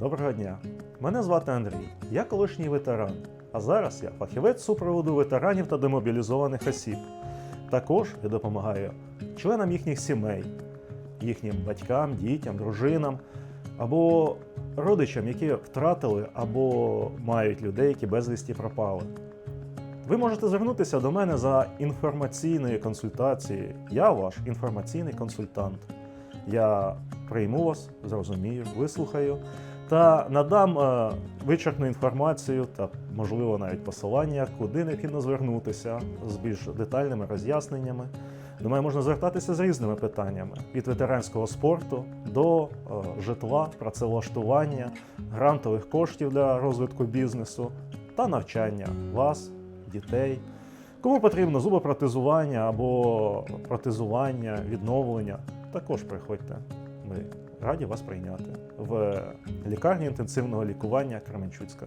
Доброго дня. Мене звати Андрій. Я колишній ветеран. А зараз я фахівець супроводу ветеранів та демобілізованих осіб. Також я допомагаю членам їхніх сімей, їхнім батькам, дітям, дружинам або родичам, які втратили або мають людей, які безвісті пропали. Ви можете звернутися до мене за інформаційною консультацією. Я ваш інформаційний консультант. Я прийму вас, зрозумію, вислухаю та надам е, вичерпну інформацію та, можливо, навіть посилання, куди необхідно звернутися з більш детальними роз'ясненнями. До мене можна звертатися з різними питаннями: від ветеранського спорту до е, житла, працевлаштування, грантових коштів для розвитку бізнесу та навчання вас, дітей. Кому потрібно зубопротезування або протезування, відновлення, також приходьте. Ми раді вас прийняти в лікарні інтенсивного лікування Кременчуцька.